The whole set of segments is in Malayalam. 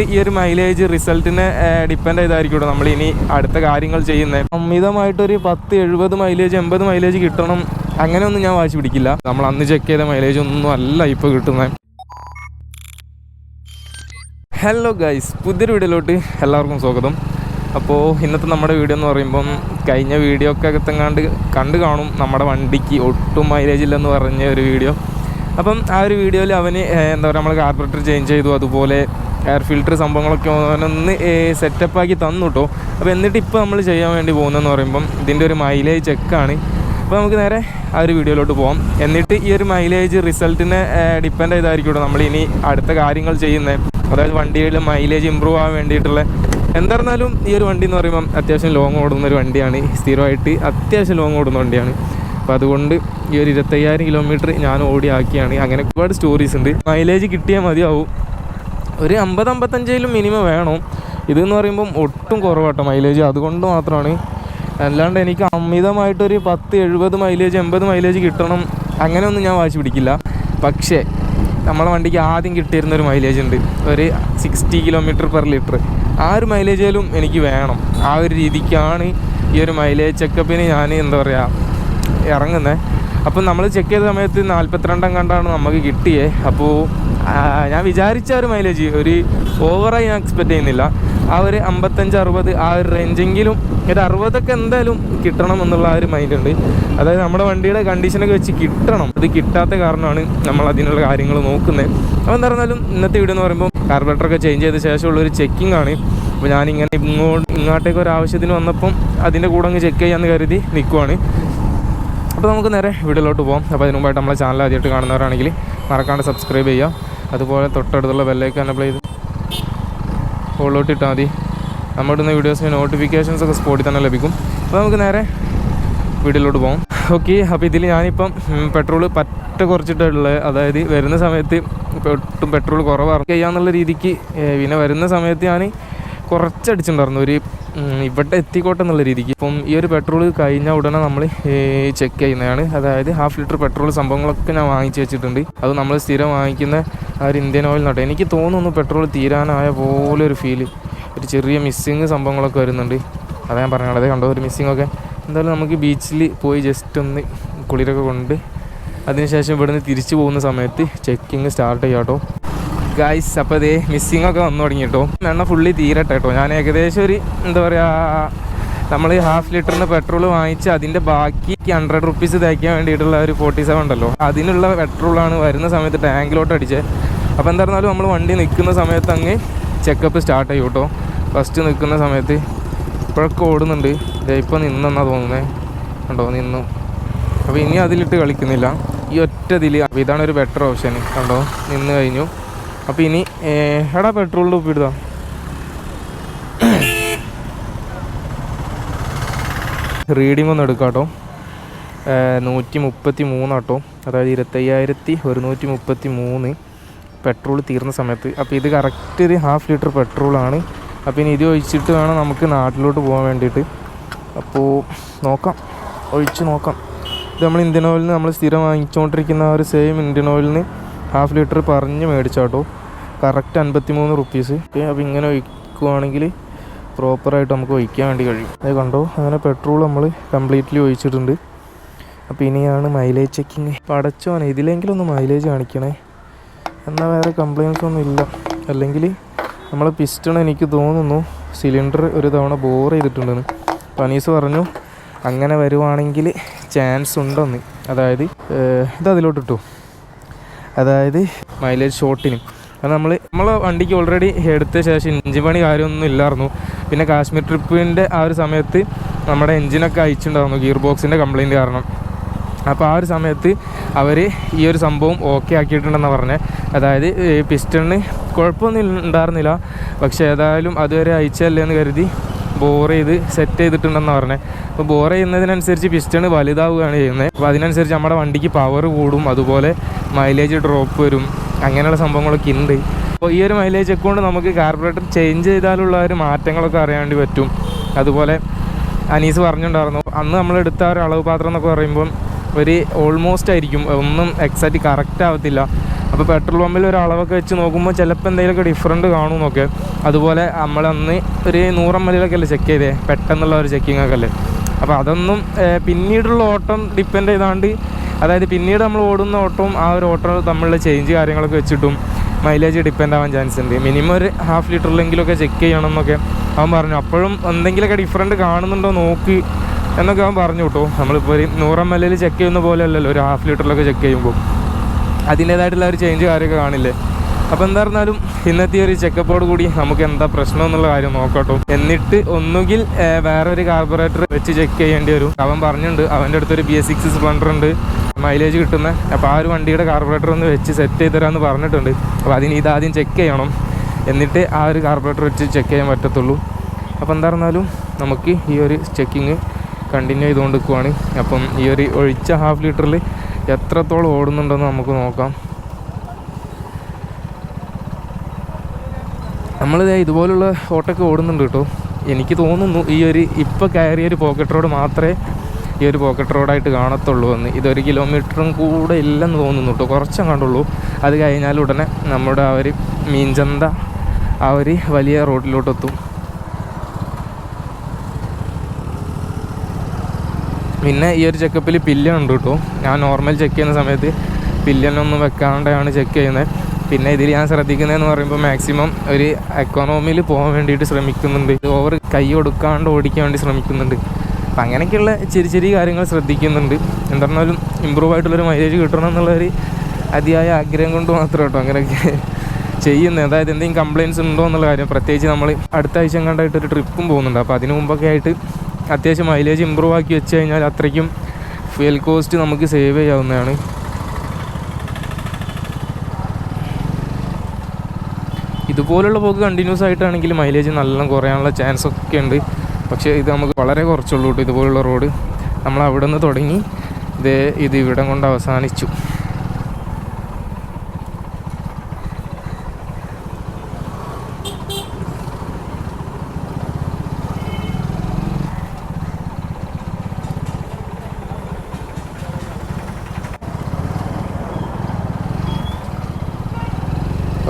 ഈ ഒരു മൈലേജ് റിസൾട്ടിനെ ഡിപ്പെൻഡ് ചെയ്തായിരിക്കും നമ്മൾ ഇനി അടുത്ത കാര്യങ്ങൾ ചെയ്യുന്നത് അമിതമായിട്ടൊരു പത്ത് എഴുപത് മൈലേജ് എൺപത് മൈലേജ് കിട്ടണം. അങ്ങനെയൊന്നും ഞാൻ വാശി പിടിക്കില്ല. നമ്മൾ അന്ന് ചെക്ക് ചെയ്ത മൈലേജ് ഒന്നും അല്ല ഇപ്പൊ കിട്ടുന്നത് ഹലോ ഗൈസ് പുതിയൊരു വീഡിയോയിലോട്ട് എല്ലാവർക്കും സ്വാഗതം. അപ്പോൾ ഇന്നത്തെ നമ്മുടെ വീഡിയോ എന്ന് പറയുമ്പം കഴിഞ്ഞ വീഡിയോ ഒക്കെ അകത്തെങ്ങാണ്ട് കണ്ടു കാണും നമ്മുടെ വണ്ടിക്ക് ഒട്ടും മൈലേജ് ഇല്ലെന്ന് പറഞ്ഞ ഒരു വീഡിയോ അപ്പം ആ ഒരു വീഡിയോയിൽ അവന് എന്താ പറയുക നമ്മൾ കാർബറേറ്റർ ചേഞ്ച് ചെയ്തു അതുപോലെ എയർ ഫിൽറ്റർ സംഭവങ്ങളൊക്കെ അവനൊന്ന് സെറ്റപ്പ് ആക്കി തന്നു കേട്ടോ അപ്പോൾ എന്നിട്ട് ഇപ്പോൾ നമ്മൾ ചെയ്യാൻ വേണ്ടി പോകുന്നതെന്ന് പറയുമ്പം ഇതിന്റെ ഒരു മൈലേജ് ചെക്കാണ് അപ്പോൾ നമുക്ക് നേരെ ആ ഒരു വീഡിയോയിലോട്ട് പോകാം എന്നിട്ട് ഈ ഒരു മൈലേജ് റിസൾട്ടിനെ ഡിപ്പെൻഡ് ചെയ്തായിരിക്കും നമ്മൾ ഇനി അടുത്ത കാര്യങ്ങൾ ചെയ്യുന്നത് അതായത് വണ്ടിയുടെ മൈലേജ് ഇമ്പ്രൂവ് ആവാൻ വേണ്ടിയിട്ടുള്ള. എന്തായിരുന്നാലും ഈ ഒരു വണ്ടി എന്ന് പറയുമ്പം അത്യാവശ്യം ലോങ് ഓടുന്ന ഒരു വണ്ടിയാണ്. സ്ഥിരമായിട്ട് അത്യാവശ്യം ലോങ് ഓടുന്ന വണ്ടിയാണ്. അപ്പോൾ അതുകൊണ്ട് ഈ ഒരു ഇരുപത്തയ്യായിരം കിലോമീറ്റർ ഞാൻ ഓടി ആക്കിയാണ്. അങ്ങനെ ഒരുപാട് സ്റ്റോറീസ് ഉണ്ട്. മൈലേജ് കിട്ടിയാൽ മതിയാവും. ഒരു അമ്പത് അമ്പത്തഞ്ചിലും മിനിമം വേണം. ഇതെന്ന് പറയുമ്പം ഒട്ടും കുറവാട്ടോ മൈലേജ് അതുകൊണ്ട് മാത്രമാണ് അല്ലാണ്ട് എനിക്ക് അമിതമായിട്ടൊരു പത്ത് എഴുപത് മൈലേജ് എൺപത് മൈലേജ് കിട്ടണം. അങ്ങനെയൊന്നും ഞാൻ വാശി പിടിക്കില്ല. പക്ഷേ നമ്മളെ വണ്ടിക്ക് ആദ്യം കിട്ടിയിരുന്ന ഒരു മൈലേജ് ഉണ്ട്. ഒരു സിക്സ്റ്റി കിലോമീറ്റർ പെർ ലിറ്റർ ആ ഒരു മൈലേജിലും എനിക്ക് വേണം. ആ ഒരു രീതിക്കാണ് ഈ ഒരു മൈലേജ് ചെക്കപ്പിന് ഞാൻ എന്താ പറയുക ഇറങ്ങുന്നത് അപ്പം നമ്മൾ ചെക്ക് ചെയ്ത സമയത്ത് നാൽപ്പത്തിരണ്ടാം കണ്ടാണ് നമുക്ക് കിട്ടിയേ. അപ്പോൾ ഞാൻ വിചാരിച്ച ഒരു മൈലേജ് ഒരു ഓവറായി ഞാൻ എക്സ്പെക്റ്റ് ചെയ്യുന്നില്ല. ആ ഒരു അമ്പത്തഞ്ച് അറുപത് ആ ഒരു റേഞ്ചെങ്കിലും ഒരു അറുപതൊക്കെ എന്തായാലും കിട്ടണം എന്നുള്ള ആ ഒരു മൈൻഡ് ഉണ്ട്. അതായത് നമ്മുടെ വണ്ടിയുടെ കണ്ടീഷനൊക്കെ വെച്ച് കിട്ടണം. അത് കിട്ടാത്ത കാരണമാണ് നമ്മൾ അതിനുള്ള കാര്യങ്ങൾ നോക്കുന്നത് അപ്പോൾ എന്താ പറഞ്ഞാലും ഇന്നത്തെ വീഡിയോ എന്ന് പറയുമ്പോൾ കാർബറേറ്ററൊക്കെ ചേഞ്ച് ചെയ്ത ശേഷമുള്ള ഒരു ചെക്കിംഗ് ആണ്. അപ്പോൾ ഞാനിങ്ങനെ ഇങ്ങോട്ട് ഇങ്ങോട്ടേക്ക് ഒരു ആവശ്യത്തിന് വന്നപ്പം അതിന്റെ കൂടെ അങ്ങ് ചെക്ക് ചെയ്യാമെന്ന് കരുതി നിൽക്കുവാണ് അപ്പോൾ നമുക്ക് നേരെ വീട്ടിലോട്ട് പോകാം അപ്പോൾ അതിന് നമ്മളെ ചാനൽ ആദ്യമായിട്ട് കാണുന്നവരാണെങ്കിൽ മറക്കാണ്ട് സബ്സ്ക്രൈബ് ചെയ്യുക. അതുപോലെ തൊട്ടടുത്തുള്ള ബെല്ലേക്ക് അനപ്ലൈ ചെയ്ത് ഫോളോട്ട് ഇട്ടാൽ മതി. നമ്മുടെ വീഡിയോസിന് നോട്ടിഫിക്കേഷൻസ് ഒക്കെ സ്പോട്ടിൽ തന്നെ ലഭിക്കും. അപ്പോൾ നമുക്ക് നേരെ വീട്ടിലോട്ട് പോകാം ഓക്കെ അപ്പോൾ ഇതിൽ ഞാനിപ്പം പെട്രോൾ പറ്റ കുറച്ചിട്ടുള്ളത് അതായത് വരുന്ന സമയത്ത് ഒട്ടും പെട്രോൾ കുറവ് ചെയ്യാന്നുള്ള രീതിക്ക് ഏ, പിന്നെ വരുന്ന സമയത്ത് ഞാൻ കുറച്ചടിച്ചിട്ടുണ്ടായിരുന്നു. ഒരു ഇവിടെ എത്തിക്കോട്ടെ എന്നുള്ള രീതിക്ക്. ഇപ്പം ഈ ഒരു പെട്രോൾ കഴിഞ്ഞ ഉടനെ നമ്മൾ ചെക്ക് ചെയ്യുന്നതാണ്. അതായത് ഹാഫ് ലിറ്റർ പെട്രോൾ സംഭവങ്ങളൊക്കെ ഞാൻ വാങ്ങിച്ച് വെച്ചിട്ടുണ്ട്. അത് നമ്മൾ സ്ഥിരം വാങ്ങിക്കുന്ന ആ ഒരു ഇന്ത്യൻ ഓയിൽ നട്ടെ എനിക്ക് തോന്നുന്നു പെട്രോൾ തീരാനായ പോലെ ഒരു ഫീൽ ഒരു ചെറിയ മിസ്സിങ് സംഭവങ്ങളൊക്കെ വരുന്നുണ്ട്. അതാ ഞാൻ പറഞ്ഞത്. അതേ കണ്ടോ? ഒരു മിസ്സിങ് ഒക്കെ. എന്തായാലും നമുക്ക് ബീച്ചിൽ പോയി ജസ്റ്റ് ഒന്ന് കുളിരൊക്കെ കൊണ്ട് അതിനുശേഷം ഇവിടുന്ന് തിരിച്ചു പോകുന്ന സമയത്ത് ചെക്കിങ് സ്റ്റാർട്ട് ചെയ്യാം കേട്ടോ ഗായ്സ് അപ്പോൾ അതേ മിസ്സിങ് ഒക്കെ വന്നു തുടങ്ങി കേട്ടോ എണ്ണ ഫുള്ളി തീരട്ടെ കേട്ടോ ഞാൻ ഏകദേശം ഒരു എന്താ പറയുക നമ്മൾ ഹാഫ് ലിറ്ററിന് പെട്രോൾ വാങ്ങിച്ച് അതിന്റെ ബാക്കി ഹൺഡ്രഡ് റുപ്പീസ് തയ്ക്കാൻ വേണ്ടിയിട്ടുള്ള ഒരു ഫോർട്ടി സെവൻ ഉണ്ടല്ലോ. അതിനുള്ള പെട്രോളാണ് വരുന്ന സമയത്ത് ടാങ്കിലോട്ട് അടിച്ചത് അപ്പോൾ എന്തായിരുന്നാലും നമ്മൾ വണ്ടി നിൽക്കുന്ന സമയത്ത് അങ്ങ് ചെക്കപ്പ് സ്റ്റാർട്ട് ചെയ്യും കേട്ടോ ഫസ്റ്റ് നിൽക്കുന്ന സമയത്ത് ഇപ്പോഴൊക്കെ ഓടുന്നുണ്ട്. ഇപ്പോൾ നിന്നെന്നാ തോന്നുന്നത് കണ്ടോ നിന്നു. അപ്പോൾ ഇനി അതിലിട്ട് കളിക്കുന്നില്ല. ഈ ഒറ്റ ഇതിൽ ഇതാണ് ഒരു ബെറ്റർ ഓപ്ഷൻ കണ്ടോ നിന്ന് കഴിഞ്ഞു. അപ്പോൾ ഇനി എടാ പെട്രോളിന്റെ ഉപ്പ് ഇടുതാ റീഡിംഗ് ഒന്ന് എടുക്കാം കേട്ടോ നൂറ്റി മുപ്പത്തി മൂന്നാട്ടോ അതായത് ഇരുപത്തയ്യായിരത്തി ഒരുന്നൂറ്റി മുപ്പത്തി മൂന്ന് പെട്രോൾ തീർന്ന സമയത്ത്. അപ്പോൾ ഇത് കറക്റ്റ് ഒരു ഹാഫ് ലിറ്റർ പെട്രോളാണ്. അപ്പോൾ ഇനി ഇത് ഒഴിച്ചിട്ട് വേണം നമുക്ക് നാട്ടിലോട്ട് പോകാൻ വേണ്ടിയിട്ട്. അപ്പോൾ നോക്കാം. ഒഴിച്ച് നോക്കാം. ഇത് നമ്മൾ ഇന്ത്യൻ ഓയിലിന് നമ്മൾ സ്ഥിരം വാങ്ങിച്ചുകൊണ്ടിരിക്കുന്ന ആ ഒരു സെയിം ഇന്ത്യൻ ഓയിലിന് ഹാഫ് ലിറ്റർ പറഞ്ഞ് മേടിച്ചാട്ടോ കറക്റ്റ് അൻപത്തി മൂന്ന് റുപ്പീസ് അപ്പോൾ ഇങ്ങനെ ഒഴിക്കുവാണെങ്കിൽ പ്രോപ്പറായിട്ട് നമുക്ക് ഒഴിക്കാൻ വേണ്ടി കഴിയും. അത് കണ്ടോ അങ്ങനെ പെട്രോൾ നമ്മൾ കംപ്ലീറ്റ്ലി ഒഴിച്ചിട്ടുണ്ട്. അപ്പോൾ ഇനിയാണ് മൈലേജ് ചെക്കിങ് പടച്ചോനെ ഇതിലെങ്കിലും ഒന്ന് മൈലേജ് കാണിക്കണേ. എന്നാൽ വേറെ കംപ്ലയിൻസ് ഒന്നും ഇല്ല. അല്ലെങ്കിൽ നമ്മൾ പിസ്റ്റൺ എനിക്ക് തോന്നുന്നു സിലിണ്ടർ ഒരു തവണ ബോർ ചെയ്തിട്ടുണ്ടെന്ന്. പനീസ് പറഞ്ഞു അങ്ങനെ വരുവാണെങ്കിൽ ചാൻസ് ഉണ്ടെന്ന്. അതായത് ഇത് അതിലോട്ട് ഇട്ടു അതായത് മൈലേജ് ഷോട്ടിനും അത് നമ്മൾ നമ്മളെ വണ്ടിക്ക് ഓൾറെഡി എടുത്ത ശേഷം എഞ്ചിൻ പണി കാര്യമൊന്നും ഇല്ലായിരുന്നു. പിന്നെ കാശ്മീർ ട്രിപ്പിന്റെ ആ ഒരു സമയത്ത് നമ്മുടെ എഞ്ചിനൊക്കെ അയച്ചിട്ടുണ്ടായിരുന്നു ഗിയർ ബോക്സിന്റെ കംപ്ലയിന്റ് കാരണം. അപ്പോൾ ആ ഒരു സമയത്ത് അവർ ഈ ഒരു സംഭവം ഓക്കെ ആക്കിയിട്ടുണ്ടെന്ന് പറഞ്ഞത് അതായത് പിസ്റ്റണിന് കുഴപ്പമൊന്നും ഉണ്ടായിരുന്നില്ല. പക്ഷേ ഏതായാലും അതുവരെ അയച്ചല്ലേ എന്ന് കരുതി ബോർ ചെയ്ത് സെറ്റ് ചെയ്തിട്ടുണ്ടെന്ന് പറഞ്ഞത് അപ്പോൾ ബോർ ചെയ്യുന്നതിനനുസരിച്ച് പിസ്റ്റൺ വലുതാവുകയാണ് ചെയ്യുന്നത്. അപ്പോൾ അതിനനുസരിച്ച് നമ്മുടെ വണ്ടിക്ക് പവർ കൂടും. അതുപോലെ മൈലേജ് ഡ്രോപ്പ് വരും. അങ്ങനെയുള്ള സംഭവങ്ങളൊക്കെ ഉണ്ട് അപ്പോൾ ഈ ഒരു മൈലേജ് അക്കൗണ്ട് നമുക്ക് കാർബറേറ്റർ ചേഞ്ച് ചെയ്താലുള്ള ഒരു മാറ്റങ്ങളൊക്കെ അറിയാൻ വേണ്ടി പറ്റും. അതുപോലെ അനീസ് പറഞ്ഞിട്ടുണ്ടായിരുന്നു അന്ന് നമ്മൾ എടുത്ത ഒരു അളവ് പാത്രം എന്നൊക്കെ പറയുമ്പം ഒരു ഓൾമോസ്റ്റ് ആയിരിക്കും. ഒന്നും എക്സാക്റ്റ് കറക്റ്റ് ആവത്തില്ല. അപ്പോൾ പെട്രോൾ പമ്പിൽ ഒരു അളവൊക്കെ വെച്ച് നോക്കുമ്പോൾ ചിലപ്പോൾ എന്തെങ്കിലുമൊക്കെ ഡിഫറന്റ് കാണുമെന്നൊക്കെ അതുപോലെ നമ്മളന്ന് ഒരു നൂറമ്മലിലൊക്കെ അല്ലേ ചെക്ക് ചെയ്തേ? പെട്ടെന്നുള്ള ഒരു ചെക്കിംഗ് ഒക്കെ അല്ലേ? അപ്പോൾ അതൊന്നും പിന്നീടുള്ള ഓട്ടം ഡിപ്പെൻഡ് ചെയ്താണ്ട് അതായത് പിന്നീട് നമ്മൾ ഓടുന്ന ഓട്ടവും ആ ഒരു ഓട്ടോ തമ്മിലുള്ള ചേഞ്ച് കാര്യങ്ങളൊക്കെ വെച്ചിട്ടും മൈലേജ് ഡിപ്പെൻഡ് ആവാൻ ചാൻസ് ഉണ്ട്. മിനിമം ഒരു ഹാഫ് ലിറ്ററിലെങ്കിലുമൊക്കെ ചെക്ക് ചെയ്യണം എന്നൊക്കെ അവൻ പറഞ്ഞു. അപ്പോഴും എന്തെങ്കിലുമൊക്കെ ഡിഫറന്റ് കാണുന്നുണ്ടോ നോക്ക് എന്നൊക്കെ അവൻ പറഞ്ഞു കേട്ടോ. നമ്മളിപ്പോൾ ഒരു നൂറ് എം എല്ലിൽ ചെക്ക് ചെയ്യുന്ന പോലെ അല്ലല്ലോ ഒരു ഹാഫ് ലിറ്ററിലൊക്കെ ചെക്ക് ചെയ്യുമ്പോൾ. അതിന്റേതായിട്ടുള്ള ഒരു ചേഞ്ച് കാര്യമൊക്കെ കാണില്ലേ. അപ്പോൾ എന്തായിരുന്നാലും ഇന്നത്തെ ഒരു ചെക്കപ്പോട് കൂടി നമുക്ക് എന്താ പ്രശ്നം എന്നുള്ള കാര്യം നോക്കട്ടോ എന്നിട്ട് ഒന്നുകിൽ വേറെ വേറൊരു കാർബറേറ്റർ വെച്ച് ചെക്ക് ചെയ്യേണ്ടി വരും. അവൻ പറഞ്ഞിട്ടുണ്ട് അവന്റെ അടുത്തൊരു ബി എസ് സിക്സ് സ്പ്ലണ്ടർ ഉണ്ട്. മൈലേജ് കിട്ടുന്ന. അപ്പോൾ ആ ഒരു വണ്ടിയുടെ കാർബറേറ്റർ ഒന്ന് വെച്ച് സെറ്റ് ചെയ്ത് തരാമെന്ന് പറഞ്ഞിട്ടുണ്ട്. അപ്പോൾ അതിന് ഇതാദ്യം ചെക്ക് ചെയ്യണം. എന്നിട്ട് ആ ഒരു കാർബറേറ്റർ വെച്ച് ചെക്ക് ചെയ്യാൻ പറ്റത്തുള്ളൂ. അപ്പോൾ എന്താ പറഞ്ഞാലും നമുക്ക് ഈ ഒരു ചെക്കിങ് കണ്ടിന്യൂ ചെയ്തുകൊണ്ട് നിൽക്കുവാണ് അപ്പം ഈ ഒരു ഒഴിച്ച ഹാഫ് ലിറ്ററിൽ എത്രത്തോളം ഓടുന്നുണ്ടെന്ന് നമുക്ക് നോക്കാം. നമ്മളിത് ഇതുപോലുള്ള ഓട്ടൊക്കെ ഓടുന്നുണ്ട് കേട്ടോ. എനിക്ക് തോന്നുന്നു ഈ ഒരു ഇപ്പോൾ കയറിയ ഒരു പോക്കറ്റ് റോഡ് മാത്രമേ ഈ ഒരു പോക്കറ്റ് റോഡായിട്ട് കാണത്തുള്ളൂ എന്ന്. ഇതൊരു കിലോമീറ്ററും കൂടെ ഇല്ലെന്ന് തോന്നുന്നു കേട്ടോ കുറച്ചേ കണ്ടുള്ളൂ അത് കഴിഞ്ഞാൽ ഉടനെ നമ്മുടെ ആ ഒരു മീൻചന്ത ആ ഒരു വലിയ റോഡിലോട്ടെത്തും പിന്നെ ഈ ഒരു ചെക്കപ്പിൽ പില്യൺ ഉണ്ട് കേട്ടോ ഞാൻ നോർമൽ ചെക്ക് ചെയ്യുന്ന സമയത്ത് പില്ലനൊന്നും വെക്കാണ്ടാണ് ചെക്ക് ചെയ്യുന്നത്. പിന്നെ ഇതിൽ ഞാൻ ശ്രദ്ധിക്കുന്നതെന്ന് പറയുമ്പോൾ മാക്സിമം ഒരു എക്കോണോമിയിൽ പോകാൻ വേണ്ടിയിട്ട് ശ്രമിക്കുന്നുണ്ട്. ഓവർ കൈ കൊടുക്കാണ്ട് ഓടിക്കാൻ വേണ്ടി ശ്രമിക്കുന്നുണ്ട്. അപ്പം അങ്ങനെയൊക്കെയുള്ള ചെറിയ ചെറിയ കാര്യങ്ങൾ ശ്രദ്ധിക്കുന്നുണ്ട്. എന്തായിരുന്നാലും ഇമ്പ്രൂവ് ആയിട്ടുള്ളൊരു മൈലേജ് കിട്ടണം എന്നുള്ളൊരു അതിയായ ആഗ്രഹം കൊണ്ട് മാത്രം കേട്ടോ അങ്ങനെയൊക്കെ ചെയ്യുന്നത്. അതായത് എന്തെങ്കിലും കംപ്ലയിൻസ് ഉണ്ടോ എന്നുള്ള കാര്യം. പ്രത്യേകിച്ച് നമ്മൾ അടുത്ത ആഴ്ച കണ്ടായിട്ട് ഒരു ട്രിപ്പും പോകുന്നുണ്ട്. അപ്പോൾ അതിന് മുമ്പൊക്കെ ആയിട്ട് അത്യാവശ്യം മൈലേജ് ഇമ്പ്രൂവ് ആക്കി വെച്ച് കഴിഞ്ഞാൽ അത്രയ്ക്കും ഫ്യൂൽ കോസ്റ്റ് നമുക്ക് സേവ് ചെയ്യാവുന്നതാണ്. ഇതുപോലുള്ള പോക്ക് കണ്ടിന്യൂസ് ആയിട്ടാണെങ്കിൽ മൈലേജ് നല്ല കുറയാനുള്ള ചാൻസ് ഒക്കെ ഉണ്ട്. പക്ഷേ ഇത് നമുക്ക് വളരെ കുറച്ചുള്ളൂ കേട്ടോ ഇതുപോലുള്ള റോഡ്. നമ്മൾ അവിടെ നിന്ന് തുടങ്ങി ഇത് ഇത് ഇവിടം കൊണ്ട് അവസാനിച്ചു.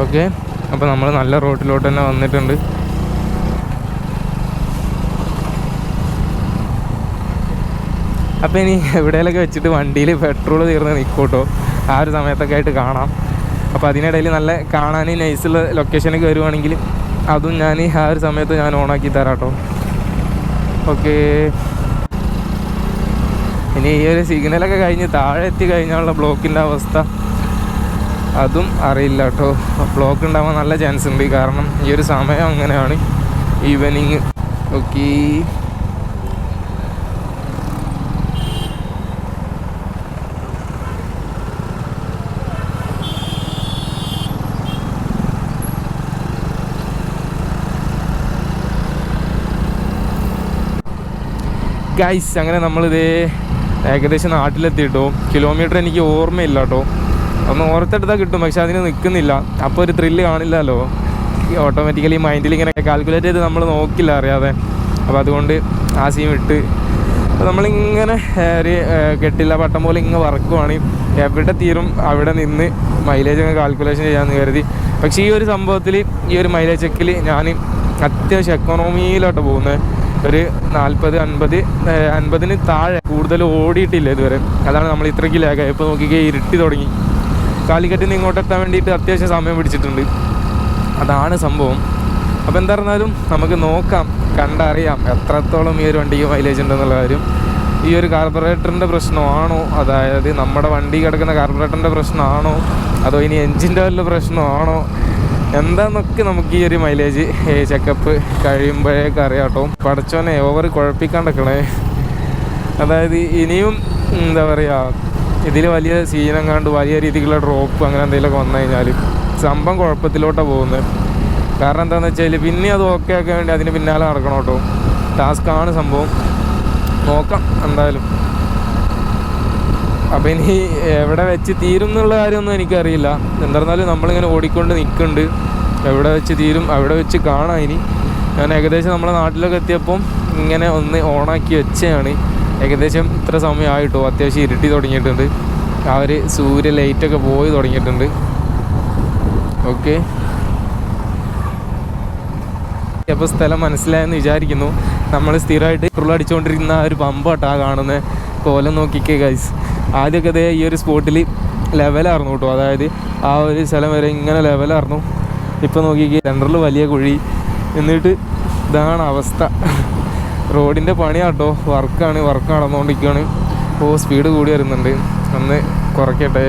ഓക്കെ. അപ്പോൾ നമ്മൾ നല്ല റോട്ടിലോട്ട് തന്നെ വന്നിട്ടുണ്ട്. അപ്പോൾ ഇനി എവിടെയെങ്കിലൊക്കെ വെച്ചിട്ട് വണ്ടിയിൽ പെട്രോൾ തീർന്ന് നിൽക്കൂട്ടോ ആ ഒരു സമയത്തൊക്കെ ആയിട്ട് കാണാം. അപ്പോൾ അതിനിടയിൽ നല്ല കാണാൻ നൈസുള്ള ലൊക്കേഷനൊക്കെ വരുവാണെങ്കിൽ അതും ഞാൻ ആ ഒരു സമയത്ത് ഞാൻ ഓണാക്കി തരാം കേട്ടോ ഓക്കെ ഇനി ഈ ഒരു സിഗ്നലൊക്കെ കഴിഞ്ഞ് താഴെ എത്തി കഴിഞ്ഞാലുള്ള ബ്ലോക്കിന്റെ അവസ്ഥ അതും അറിയില്ല കേട്ടോ ബ്ലോക്ക് ഉണ്ടാവാൻ നല്ല ചാൻസ് ഉണ്ട്. കാരണം ഈ ഒരു സമയം അങ്ങനെയാണ്. ഈവനിങ് ഓക്കെ ഗൈസ് അങ്ങനെ നമ്മളിതേ ഏകദേശം നാട്ടിലെത്തിയിട്ടോ. കിലോമീറ്റർ എനിക്ക് ഓർമ്മയില്ല കേട്ടോ ഒന്ന് ഓർത്തെടുത്താൽ കിട്ടും പക്ഷെ അതിന് നിൽക്കുന്നില്ല അപ്പോൾ ഒരു ത്രില്ല് കാണില്ലല്ലോ. ഓട്ടോമാറ്റിക്കലി മൈൻഡിൽ ഇങ്ങനെ കാൽക്കുലേറ്റ് ചെയ്ത് നമ്മൾ നോക്കില്ല അറിയാതെ. അപ്പോൾ അതുകൊണ്ട് ആ സീൻ വിട്ട്. അപ്പോൾ നമ്മളിങ്ങനെ ഒരു കെട്ടില്ല പട്ടം പോലെ ഇങ്ങനെ വറക്കുവാണ് എവിടെ തീരും അവിടെ നിന്ന് മൈലേജ് ഒക്കെ കാൽക്കുലേഷൻ ചെയ്യാമെന്ന് കരുതി. പക്ഷേ ഈ ഒരു സംഭവത്തിൽ ഈ ഒരു മൈലേജ് ചെക്കിൽ ഞാൻ അത്യാവശ്യം എക്കോണമിയിലോട്ട് പോകുന്നത് ഒരു നാൽപ്പത് അൻപത് അൻപതിന് താഴെ കൂടുതൽ ഓടിയിട്ടില്ല ഇതുവരെ. അതാണ് നമ്മൾ ഇത്രയ്ക്ക് ലാഗായി ഇപ്പോൾ നോക്കിക്കേ ഇരുട്ടി തുടങ്ങി. കാലിക്കറ്റിൽ നിന്ന് ഇങ്ങോട്ട് എത്താൻ വേണ്ടിയിട്ട് അത്യാവശ്യം സമയം പിടിച്ചിട്ടുണ്ട്. അതാണ് സംഭവം. അപ്പോൾ പറഞ്ഞാലും നമുക്ക് നോക്കാം കണ്ടറിയാം എത്രത്തോളം ഈ ഒരു വണ്ടിക്ക് മൈലേജ് ഉണ്ടെന്നുള്ള കാര്യം. ഈ ഒരു കാർബറേറ്ററിന്റെ പ്രശ്നമാണോ? അതായത് നമ്മുടെ വണ്ടി കിടക്കുന്ന കാർബറേറ്ററിന്റെ പ്രശ്നമാണോ? അതോ ഇനി എൻജിന്റെ വല്ല പ്രശ്നമാണോ? എന്താന്നൊക്കെ നമുക്ക് ഈ ഒരു മൈലേജ് ചെക്കപ്പ് കഴിയുമ്പോഴേക്ക് അറിയാം കേട്ടോ പഠിച്ചോനെ ഓവർ കുഴപ്പിക്കാണ്ടൊക്കണേ. അതായത് ഇനിയും എന്താ പറയുക ഇതിൽ വലിയ സീനെങ്ങാണ്ട് വലിയ രീതിക്കുള്ള ഡ്രോപ്പ് അങ്ങനെ എന്തെങ്കിലുമൊക്കെ വന്നു കഴിഞ്ഞാൽ സംഭവം കുഴപ്പത്തിലോട്ടാണ് പോകുന്നത് കാരണം എന്താണെന്ന് വെച്ചാൽ പിന്നെ അത് ഓക്കെ ആക്കാൻ വേണ്ടി അതിന് പിന്നാലെ നടക്കണം കേട്ടോ ടാസ്ക്കാണ് സംഭവം. നോക്കാം എന്തായാലും. അപ്പം ഇനി എവിടെ വെച്ച് തീരും എന്നുള്ള കാര്യമൊന്നും എനിക്കറിയില്ല. എന്തായിരുന്നാലും നമ്മളിങ്ങനെ ഓടിക്കൊണ്ട് നിൽക്കുന്നുണ്ട്. എവിടെ വെച്ച് തീരും അവിടെ വെച്ച് കാണാം ഇനി. ഞാൻ ഏകദേശം നമ്മുടെ നാട്ടിലൊക്കെ എത്തിയപ്പം ഇങ്ങനെ ഒന്ന് ഓണാക്കി വെച്ചതാണ്. ഏകദേശം ഇത്ര സമയമായിട്ടോ. അത്യാവശ്യം ഇരുട്ടി തുടങ്ങിയിട്ടുണ്ട്. ആ ഒരു സൂര്യ ലൈറ്റൊക്കെ പോയി തുടങ്ങിയിട്ടുണ്ട്. ഓക്കെ അപ്പോൾ സ്ഥലം മനസ്സിലായെന്ന് വിചാരിക്കുന്നു. നമ്മൾ സ്ഥിരമായിട്ട് ഉരുളടിച്ചുകൊണ്ടിരിക്കുന്ന ആ ഒരു ആ കാണുന്ന. കോലം നോക്കിക്കേ ഗൈസ് ആദ്യമൊക്കെ ഈ ഒരു സ്പോട്ടിൽ ലെവലായിരുന്നു കേട്ടോ. അതായത് ആ ഒരു സ്ഥലം വരെ ഇങ്ങനെ ലെവലായിരുന്നു. ഇപ്പോൾ നോക്കിക്കേ സെന്ററിൽ വലിയ കുഴി. എന്നിട്ട് ഇതാണ് അവസ്ഥ. റോഡിന്റെ പണിയാട്ടോ. വർക്കാണ് വർക്ക് നടന്നുകൊണ്ടിരിക്കുകയാണ് ഓ സ്പീഡ് കൂടി വരുന്നുണ്ട്. ഒന്ന് കുറയ്ക്കട്ടെ.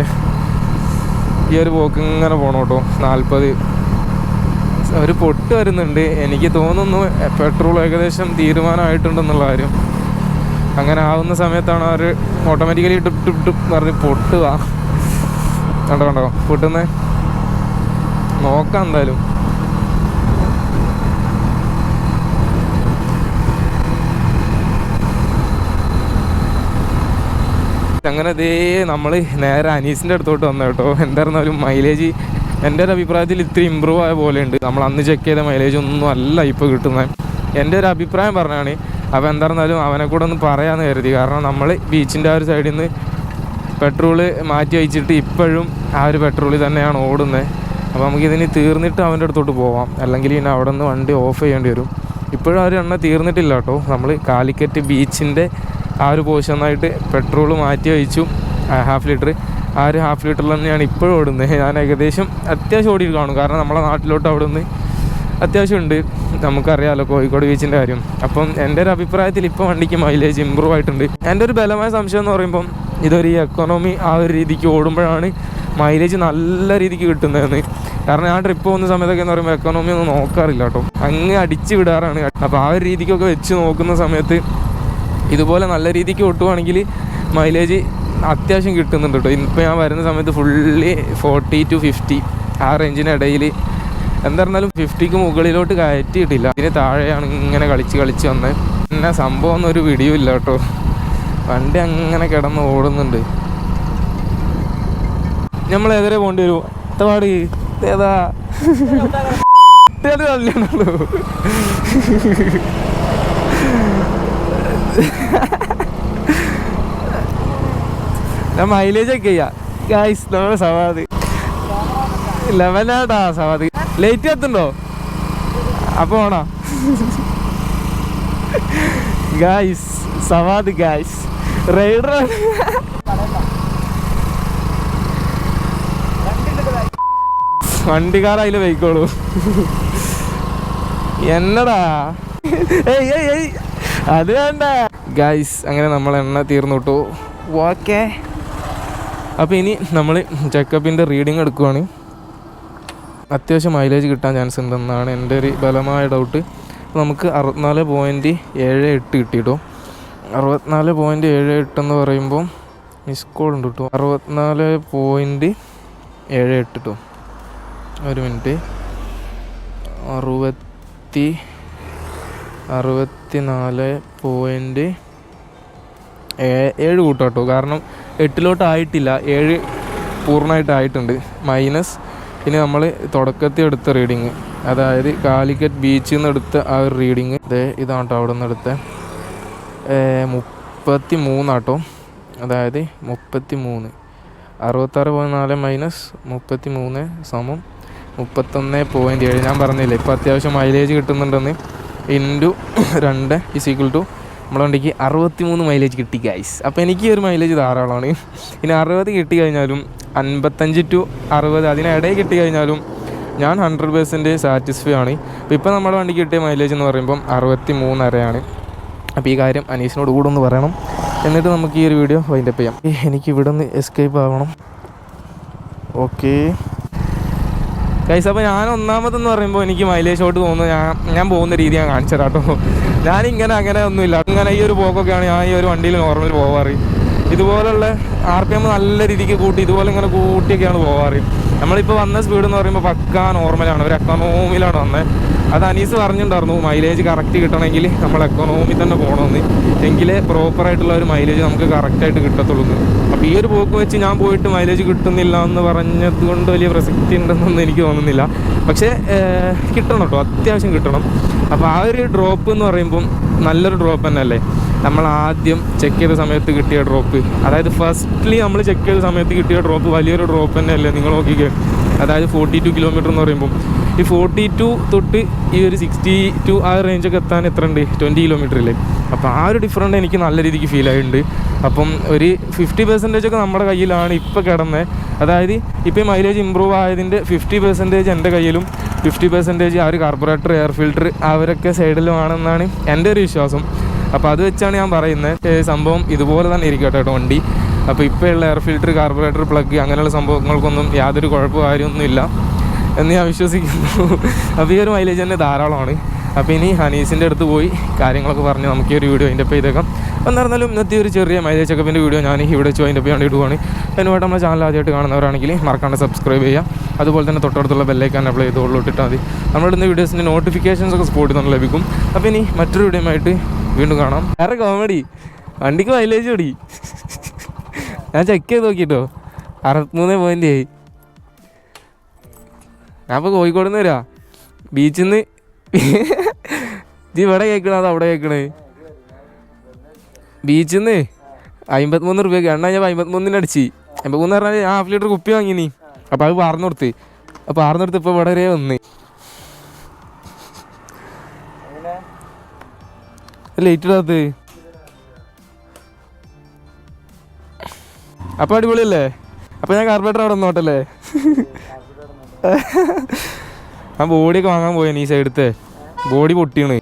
ഈ ഒരു പോക്ക് ഇങ്ങനെ പോകണം കേട്ടോ. നാൽപ്പത് ഒരു പൊട്ട് വരുന്നുണ്ട്. എനിക്ക് തോന്നുന്നു പെട്രോൾ ഏകദേശം തീരുമാനമായിട്ടുണ്ടെന്നുള്ള കാര്യം. അങ്ങനെ ആവുന്ന സമയത്താണ് അവർ ഓട്ടോമാറ്റിക്കലി ടിപ്പ് ടിപ്പ് ടിപ്പ് പറഞ്ഞ് പൊട്ടുക. കണ്ടോ കണ്ടോ? പൊട്ടുന്നേ? നോക്കാം എന്തായാലും. അങ്ങനെ ദേ നമ്മൾ നേരെ അനീസിന്റെ അടുത്തോട്ട് വന്നു കേട്ടോ. എന്തായിരുന്നാലും മൈലേജ് എന്റെ ഒരു അഭിപ്രായത്തിൽ ഇത്തിരി ഇമ്പ്രൂവ് ആയ പോലെ ഉണ്ട് നമ്മൾ അന്ന് ചെക്ക് ചെയ്ത മൈലേജ് ഒന്നും അല്ല ഇപ്പോൾ കിട്ടുന്നത് എന്റെ ഒരു അഭിപ്രായം പറഞ്ഞാണ് അപ്പോൾ എന്തായിരുന്നാലും അവനെ കൂടെ ഒന്ന് പറയാമെന്ന് കരുതി. കാരണം നമ്മൾ ബീച്ചിന്റെ ആ ഒരു സൈഡിൽ നിന്ന് പെട്രോൾ മാറ്റി വെച്ചിട്ട് ഇപ്പോഴും ആ ഒരു പെട്രോളിൽ തന്നെയാണ് ഓടുന്നത് അപ്പോൾ നമുക്കിതിന് തീർന്നിട്ട് അവന്റെ അടുത്തോട്ട് പോവാം. അല്ലെങ്കിൽ പിന്നെ അവിടെ നിന്ന് വണ്ടി ഓഫ് ചെയ്യേണ്ടി വരും. ഇപ്പോഴും ആ ഒരു എണ്ണ തീർന്നിട്ടില്ല കേട്ടോ നമ്മൾ കാലിക്കറ്റ് ബീച്ചിന്റെ ആ ഒരു പോർഷനായിട്ട് പെട്രോൾ മാറ്റി വെച്ചു. ഹാഫ് ലിറ്റർ ആ ഒരു ഹാഫ് ലിറ്ററിൽ തന്നെയാണ് ഇപ്പോഴും ഓടുന്നത് ഞാൻ ഏകദേശം അത്യാവശ്യം ഓടിയിട്ട് കാണും കാരണം നമ്മളെ നാട്ടിലോട്ട് അവിടെ നിന്ന് അത്യാവശ്യം ഉണ്ട് നമുക്കറിയാമല്ലോ കോഴിക്കോട് ബീച്ചിന്റെ കാര്യം. അപ്പം എന്റെ ഒരു അഭിപ്രായത്തിൽ ഇപ്പോൾ വണ്ടിക്ക് മൈലേജ് ഇമ്പ്രൂവ് ആയിട്ടുണ്ട്. എന്റെ ഒരു ബലമായ സംശയം എന്ന് പറയുമ്പം ഇതൊരു എക്കോണമി ആ ഒരു രീതിക്ക് ഓടുമ്പോഴാണ് മൈലേജ് നല്ല രീതിക്ക് കിട്ടുന്നതെന്ന്. കാരണം ഞാൻ ട്രിപ്പ് പോകുന്ന സമയത്തൊക്കെ എന്ന് പറയുമ്പോൾ എക്കോണമി ഒന്നും നോക്കാറില്ല കേട്ടോ. അങ്ങ് അടിച്ച് വിടാറാണ്. അപ്പോൾ ആ ഒരു രീതിക്കൊക്കെ വെച്ച് നോക്കുന്ന സമയത്ത് ഇതുപോലെ നല്ല രീതിക്ക് ഓട്ടുവാണെങ്കിൽ മൈലേജ് അത്യാവശ്യം കിട്ടുന്നുണ്ട് കേട്ടോ. ഇപ്പോൾ ഞാൻ വരുന്ന സമയത്ത് ഫുള്ളി ഫോർട്ടി ടു ഫിഫ്റ്റി ആ റേഞ്ചിനിടയിൽ എന്തായിരുന്നാലും ഫിഫ്റ്റിക്ക് മുകളിലോട്ട് കയറ്റിയിട്ടില്ല. ഇതിന് താഴെയാണ് ഇങ്ങനെ കളിച്ച് കളിച്ച് വന്നത് പിന്നെ സംഭവം ഒന്നും ഒരു വീഡിയോ ഇല്ല കേട്ടോ. വണ്ടി അങ്ങനെ കിടന്ന് ഓടുന്നുണ്ട്. നമ്മൾ എതിരെ പോകേണ്ടി വരും. എത്തപാട് ഏതാ കല്യാണല്ലോ ഞാൻ മൈലേജ് ഒക്കെ ചെയ്യാം. സവാദി. ലെവനാടാ സവാദ്. ലേറ്റ് എത്തുണ്ടോ? അപ്പൊ ഓണോ ഗായ്സ് സവാദ് ഗായ്സ് റൈഡർ വണ്ടിക്കാർ അതിൽ പോയിക്കോളൂ. എന്നടാ? ഏയ് ഏയ് ഏയ്. അത് വേണ്ട. ഗായ്സ് അങ്ങനെ നമ്മൾ എണ്ണ തീർന്നു കിട്ടു ഓക്കെ അപ്പോൾ ഇനി നമ്മൾ ചെക്കപ്പിന്റെ റീഡിങ് എടുക്കുവാണ്. അത്യാവശ്യം മൈലേജ് കിട്ടാൻ ചാൻസ് ഉണ്ടെന്നാണ് എന്റെ ഒരു ബലമായ ഡൗട്ട് നമുക്ക് അറുപത്തിനാല് പോയിന്റ് ഏഴ് എട്ട് കിട്ടിയിട്ടോ അറുപത്തിനാല് പോയിന്റ് ഏഴ് എട്ട് എന്ന് പറയുമ്പോൾ മിസ് കോൾ ഉണ്ട് കേട്ടോ അറുപത്തിനാല് പോയിന്റ് ഏഴ് എട്ട് കേട്ടോ ഒരു മിനിറ്റ് അറുപത്തി അറുപത്തി നാല് പോയിന്റ് ഏഴ് കൂട്ടാട്ടോ. കാരണം എട്ടിലോട്ടായിട്ടില്ല ഏഴ് പൂർണമായിട്ടായിട്ടുണ്ട് മൈനസ് ഇനി നമ്മൾ തുടക്കത്തിൽ എടുത്ത റീഡിങ് അതായത് കാലിക്കറ്റ് ബീച്ചിൽ നിന്ന് എടുത്ത ആ ഒരു റീഡിങ് ഇതേ ഇതാണ് കേട്ടോ അവിടെ നിന്ന് എടുത്ത. മുപ്പത്തി മൂന്നാട്ടോ അതായത് മുപ്പത്തി മൂന്ന് അറുപത്താറ് പോയിന്റ് നാല് മൈനസ് മുപ്പത്തി മൂന്ന് സമം മുപ്പത്തൊന്ന് പോയിന്റ് ഏഴ്. ഞാൻ പറഞ്ഞില്ലേ ഇപ്പോൾ അത്യാവശ്യം മൈലേജ് കിട്ടുന്നുണ്ടെന്ന്. ഇന്റു രണ്ട് ഇസ് ഈക്വൽ ടു നമ്മുടെ വണ്ടിക്ക് അറുപത്തി മൂന്ന് മൈലേജ് കിട്ടി ഗൈസ് അപ്പോൾ എനിക്ക് ഒരു മൈലേജ് ധാരാളമാണ്. ഇനി അറുപത് കിട്ടി കഴിഞ്ഞാലും അൻപത്തഞ്ച് ടു അറുപത് അതിനിടയിൽ കിട്ടി കഴിഞ്ഞാലും ഞാൻ ഹൺഡ്രഡ് പേഴ്സന്റ് സാറ്റിസ്ഫൈ ആണ്. അപ്പോൾ ഇപ്പോൾ നമ്മുടെ വണ്ടിക്ക് കിട്ടിയ മൈലേജ് എന്ന് പറയുമ്പം അറുപത്തി മൂന്നരയാണ് അപ്പോൾ ഈ കാര്യം അനീഷിനോട് കൂടെ ഒന്ന് പറയണം. എന്നിട്ട് നമുക്ക് ഈ ഒരു വീഡിയോ വൈൻഡപ്പ് ചെയ്യാം. എനിക്ക് ഇവിടെ നിന്ന് എസ്കേപ്പ് ആവണം. ഓക്കേ കൈസ് അപ്പോൾ ഞാൻ ഒന്നാമതെന്ന് പറയുമ്പോൾ എനിക്ക് മൈലേജ് ഷോട്ട് തോന്നുന്നു ഞാൻ ഞാൻ പോകുന്ന രീതി ഞാൻ കാണിച്ചു തരാം കേട്ടോ ഞാനിങ്ങനെ അങ്ങനെ ഒന്നുമില്ല. അങ്ങനെ ഈ ഒരു പോക്കൊക്കെയാണ് ഞാൻ ഈ ഒരു വണ്ടിയിൽ നോർമൽ പോവാറ്. ഇതുപോലുള്ള ആർ പി എം നല്ല രീതിക്ക് കൂട്ടി ഇതുപോലെ ഇങ്ങനെ കൂട്ടിയൊക്കെയാണ് പോവാറ്. നമ്മളിപ്പോൾ വന്ന സ്പീഡ് എന്ന് പറയുമ്പോൾ പക്കാ നോർമലാണ് ഒരു എക്കണോമിയിലാണ് വന്നത് അത് അനീസ് പറഞ്ഞിട്ടുണ്ടായിരുന്നു മൈലേജ് കറക്റ്റ് കിട്ടണമെങ്കിൽ നമ്മൾ എക്കോണോമി തന്നെ പോകണമെന്ന്. എങ്കിലേ പ്രോപ്പറായിട്ടുള്ള ഒരു മൈലേജ് നമുക്ക് കറക്റ്റായിട്ട് കിട്ടത്തുള്ളൂ അപ്പോൾ ഈ ഒരു പോക്ക് വെച്ച് ഞാൻ പോയിട്ട് മൈലേജ് കിട്ടുന്നില്ല എന്ന് പറഞ്ഞത് കൊണ്ട് വലിയ പ്രസക്തി ഉണ്ടെന്നൊന്നും എനിക്ക് തോന്നുന്നില്ല. പക്ഷേ കിട്ടണം കേട്ടോ അത്യാവശ്യം കിട്ടണം. അപ്പോൾ ആ ഒരു ഡ്രോപ്പ് എന്ന് പറയുമ്പം നല്ലൊരു ഡ്രോപ്പ് തന്നെ അല്ലേ? നമ്മൾ ആദ്യം ചെക്ക് ചെയ്ത സമയത്ത് കിട്ടിയ ഡ്രോപ്പ് അതായത് ഫസ്റ്റ്ലി നമ്മൾ ചെക്ക് ചെയ്ത സമയത്ത് കിട്ടിയ ഡ്രോപ്പ് വലിയൊരു ഡ്രോപ്പ് തന്നെ അല്ലേ? നിങ്ങൾ നോക്കിക്കേ. അതായത് ഫോർട്ടി ടു കിലോമീറ്റർ എന്ന് പറയുമ്പോൾ ഈ ഫോർട്ടി ടു തൊട്ട് ഈ ഒരു സിക്സ്റ്റി ടു ആ റേഞ്ചൊക്കെ എത്താൻ എത്ര ഉണ്ട് ട്വന്റി കിലോമീറ്റർ ഇല്ലേ അപ്പോൾ ആ ഒരു ഡിഫറന്റ് എനിക്ക് നല്ല രീതിക്ക് ഫീൽ ആയിട്ടുണ്ട്. അപ്പം ഒരു ഫിഫ്റ്റി പെർസെന്റേജ് ഒക്കെ നമ്മുടെ കയ്യിലാണ് ഇപ്പോൾ കിടന്നത് അതായത് ഇപ്പോൾ മൈലേജ് ഇമ്പ്രൂവ് ആയതിന്റെ ഫിഫ്റ്റി പെർസെന്റേജ് എന്റെ കയ്യിലും ഫിഫ്റ്റി പെർസെന്റേജ് ആ ഒരു കാർബറേറ്റർ എയർ ഫിൽറ്റർ അവരൊക്കെ സൈഡിലുമാണെന്നാണ് എന്റെ ഒരു വിശ്വാസം. അപ്പോൾ അത് വെച്ചാണ് ഞാൻ പറയുന്നത് സംഭവം ഇതുപോലെ തന്നെ ഇരിക്കട്ടെ കേട്ടോ വണ്ടി. അപ്പോൾ ഇപ്പോഴുള്ള എയർ ഫിൽറ്റർ കാർബറേറ്റർ പ്ലഗ് അങ്ങനെയുള്ള സംഭവങ്ങൾക്കൊന്നും യാതൊരു കുഴപ്പമോ കാര്യമൊന്നുമില്ല. എന്ന് ഞാൻ വിശ്വസിക്കുന്നു. അപ്പോൾ ഈ ഒരു മൈലേജ് തന്നെ ധാരാളമാണ്. അപ്പോൾ ഇനി ഹനീസിന്റെ അടുത്ത് പോയി കാര്യങ്ങളൊക്കെ പറഞ്ഞ് നമുക്ക് ഈ ഒരു വീഡിയോ അതിന്റെ അപ്പോൾ എന്ന് പറഞ്ഞാലും ഇന്നത്തെ ഒരു ചെറിയ മൈലേജ് ചെക്കപ്പിന്റെ വീഡിയോ ഞാൻ ഇവിടെ വെച്ചു അതിന്റെ അപ്പോൾ ഇടുവാണ്. അതിനുമായിട്ട് നമ്മുടെ ചാനൽ ആദ്യമായിട്ട് കാണുന്നവരാണെങ്കിൽ മറക്കാണ്ട് സബ്സ്ക്രൈബ് ചെയ്യുക. അതുപോലെ തന്നെ തൊട്ടടുത്തുള്ള ബെല്ലൈക്കാൻ അപ്ലൈ ചെയ്തോളൂ ഇട്ടിട്ടാൽ മതി. നമ്മളിടുന്ന വീഡിയോസിന്റെ നോട്ടിഫിക്കേഷൻസ് ഒക്കെ സ്പോട്ടിൽ തന്നെ ലഭിക്കും. അപ്പോൾ ഇനി മറ്റൊരു വീഡിയോയുമായിട്ട് വീണ്ടും കാണാം. വേറെ കോമഡി വണ്ടിക്ക് മൈലേജ് കൂടി ഞാൻ ചെക്ക് ചെയ്ത് നോക്കിയിട്ടോ അറുപത്തിമൂന്ന് പോയിന്റ് ആയി. ഞാൻ ഇപ്പോൾ കോഴിക്കോട് നിന്ന് വരാ. ബീച്ചിൽ നിന്ന് ഇത് ഇവിടെ കേൾക്കണ അത് അവിടെ കേൾക്കണേ? ബീച്ചിൽ നിന്ന് അമ്പത്തിമൂന്ന് റുപ്യക്ക് എണ്ണ ഞാൻ അമ്പത്തിമൂന്നിന് അടിച്ച്. അമ്പത്തിമൂന്ന് പറഞ്ഞാൽ ഞാൻ ഹാഫ് ലിറ്റർ കുപ്പി വാങ്ങിനി അപ്പോൾ അത് പാർന്നു കൊടുത്ത്. അപ്പോൾ പാർന്നു കൊടുത്ത് ഇപ്പോൾ ഇവിടെ വരെ വന്ന്. ലേറ്റ് ഇടാത്ത അപ്പോൾ അടിപൊളിയല്ലേ? അപ്പോൾ ഞാൻ കാർബറേറ്റർ അവിടെ നോട്ടല്ലേ ഞാൻ ബോഡിയൊക്കെ വാങ്ങാൻ പോയ ഈ സൈഡത്തെ ബോഡി പൊട്ടിയാണ്.